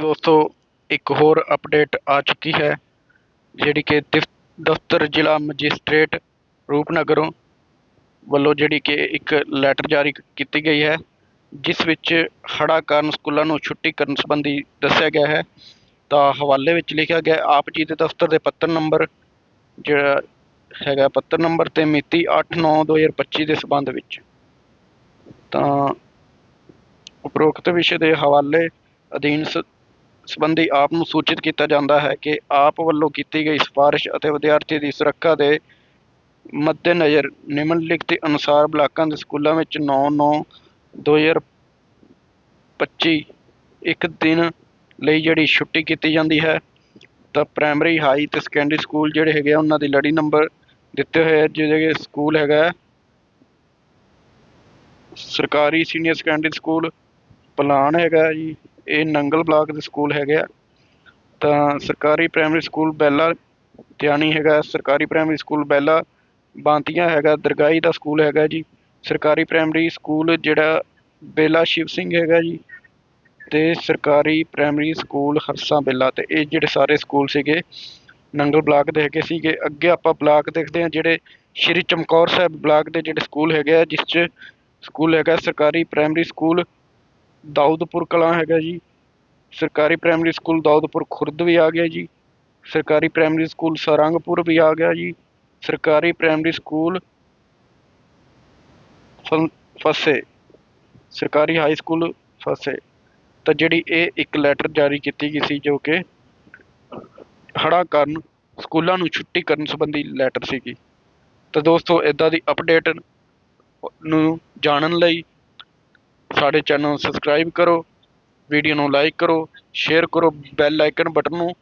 ਦੋਸਤੋ ਇੱਕ ਹੋਰ ਅਪਡੇਟ ਆ ਚੁੱਕੀ ਹੈ ਜਿਹੜੀ ਕਿ ਦਿਫ- ਦਫ਼ਤਰ ਜ਼ਿਲ੍ਹਾ ਮੈਜਿਸਟ੍ਰੇਟ ਰੂਪਨਗਰੋਂ ਵੱਲੋਂ ਜਿਹੜੀ ਕਿ ਇੱਕ ਲੈਟਰ ਜਾਰੀ ਕ- ਕੀਤੀ ਗਈ ਹੈ ਜਿਸ ਵਿੱਚ ਹੜ੍ਹਾਂ ਕਾਰਨ ਸਕੂਲਾਂ ਨੂੰ ਛੁੱਟੀ ਕਰਨ ਸੰਬੰਧੀ ਦੱਸਿਆ ਗਿਆ ਹੈ। ਤਾਂ ਹਵਾਲੇ ਵਿੱਚ ਲਿਖਿਆ ਗਿਆ ਹੈ, ਆਪ ਜੀ ਦੇ ਦਫ਼ਤਰ ਦੇ ਪੱਤਰ ਨੰਬਰ ਜਿਹੜਾ ਹੈਗਾ ਪੱਤਰ ਨੰਬਰ ਤੇ ਮਿਤੀ 8/9/2025 ਦੇ ਸੰਬੰਧ ਵਿੱਚ। ਤਾਂ ਉਪਰੋਕਤ ਵਿਸ਼ੇ ਦੇ ਹਵਾਲੇ ਅਧੀਨ ਸ- ਸੰਬੰਧੀ ਆਪ ਨੂੰ ਸੂਚਿਤ ਕੀਤਾ ਜਾਂਦਾ ਹੈ ਕਿ ਆਪ ਵੱਲੋਂ ਕੀਤੀ ਗਈ ਸਿਫਾਰਿਸ਼ ਅਤੇ ਵਿਦਿਆਰਥੀ ਦੀ ਸੁਰੱਖਿਆ ਦੇ ਮੱਦੇਨਜ਼ਰ ਨਿਮਨਲਿਖਤ ਅਨੁਸਾਰ ਬਲਾਕਾਂ ਦੇ ਸਕੂਲਾਂ ਵਿੱਚ 9/9/2025 ਇੱਕ ਦਿਨ ਲਈ ਜਿਹੜੀ ਛੁੱਟੀ ਕੀਤੀ ਜਾਂਦੀ ਹੈ, ਤਾਂ ਪ੍ਰਾਇਮਰੀ, ਹਾਈ ਤੇ ਸੈਕੰਡਰੀ ਸਕੂਲ ਜਿਹੜੇ ਹੈਗੇ ਆ, ਉਹਨਾਂ ਦੀ ਲੜੀ ਨੰਬਰ ਦਿੱਤੇ ਹੋਏ ਆ ਜਿਹੜੇ ਸਕੂਲ ਹੈਗਾ ਸਰਕਾਰੀ ਸੀਨੀਅਰ ਸੈਕੰਡਰੀ ਸਕੂਲ, ਪਲਾਨ ਹੈਗਾ ਜੀ। ਇਹ ਨੰਗਲ ਬਲਾਕ ਦੇ ਸਕੂਲ ਹੈਗੇ ਆ। ਤਾਂ ਸਰਕਾਰੀ ਪ੍ਰਾਇਮਰੀ ਸਕੂਲ ਬੈਲਾ, ਧਿਆਣੀ ਹੈਗਾ, ਸਰਕਾਰੀ ਪ੍ਰਾਇਮਰੀ ਸਕੂਲ ਬੈਲਾ, ਬਾਂਤੀਆਂ ਹੈਗਾ, ਦਰਗਾਹੀ ਦਾ ਸਕੂਲ ਹੈਗਾ ਜੀ। ਸਰਕਾਰੀ ਪ੍ਰਾਇਮਰੀ ਸਕੂਲ ਜਿਹੜਾ ਬੇਲਾ ਸ਼ਿਵ ਸਿੰਘ ਹੈਗਾ ਜੀ ਤੇ ਸਰਕਾਰੀ ਪ੍ਰਾਇਮਰੀ ਸਕੂਲ ਹਰਸਾ ਬੇਲਾ ਤੇ ਇਹ ਜਿਹੜੇ ਸਾਰੇ ਸਕੂਲ ਸੀਗੇ, ਨੰਗਲ ਬਲਾਕ ਦੇ ਹੈਗੇ ਸੀਗੇ। ਅੱਗੇ ਆਪਾਂ ਬਲਾਕ ਦੇਖਦੇ ਹਾਂ ਜਿਹੜੇ ਸ਼੍ਰੀ ਚਮਕੌਰ ਸਾਹਿਬ ਬਲਾਕ ਦੇ ਜਿਹੜੇ ਸਕੂਲ ਹੈਗੇ ਆ, ਜਿਸ 'ਚ ਸਕੂਲ ਹੈਗਾ ਸਰਕਾਰੀ ਪ੍ਰਾਇਮਰੀ ਸਕੂਲ ਦਾਊਦਪੁਰ ਕਲਾਂ ਹੈਗਾ ਜੀ। ਸਰਕਾਰੀ ਪ੍ਰਾਇਮਰੀ ਸਕੂਲ ਦਾਊਦਪੁਰ ਖੁਰਦ ਵੀ ਆ ਗਿਆ ਜੀ। ਸਰਕਾਰੀ ਪ੍ਰਾਇਮਰੀ ਸਕੂਲ ਸਰੰਗਪੁਰ ਵੀ ਆ ਗਿਆ ਜੀ। ਸਰਕਾਰੀ ਪ੍ਰਾਇਮਰੀ ਸਕੂਲ ਫਲ- ਫਸੇ। ਸਰਕਾਰੀ ਹਾਈ ਸਕੂਲ ਫਸੇ। ਤਾਂ ਜਿਹੜੀ ਇਹ ਇੱਕ ਲੈਟਰ ਜਾਰੀ ਕੀਤੀ ਗਈ ਸੀ ਜੋ ਕਿ ਹੜ੍ਹਾਂ ਕਰਨ ਸਕੂਲਾਂ ਨੂੰ ਛੁੱਟੀ ਕਰਨ ਸੰਬੰਧੀ ਲੈਟਰ ਸੀਗੀ। ਤਾਂ ਦੋਸਤੋ ਇਦਾਂ ਦੀ ਅਪਡੇਟ ਨੂੰ ਜਾਣਨ ਲਈ ਸਾਡੇ ਚੈਨਲ ਨੂੰ ਸਬਸਕ੍ਰਾਈਬ ਕਰੋ ਵੀਡੀਓ ਨੂੰ ਲਾਈਕ ਕਰੋ ਸ਼ੇਅਰ ਕਰੋ ਬੈਲ ਆਈਕਨ ਬਟਨ ਨੂੰ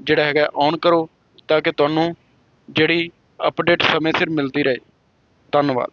ਜਿਹੜਾ ਹੈਗਾ ਔਨ ਕਰੋ ਤਾਂ ਕਿ ਤੁਹਾਨੂੰ ਜਿਹੜੀ ਅਪਡੇਟ ਸਮੇਂ ਸਿਰ ਮਿਲਦੀ ਰਹੇ। ਧੰਨਵਾਦ।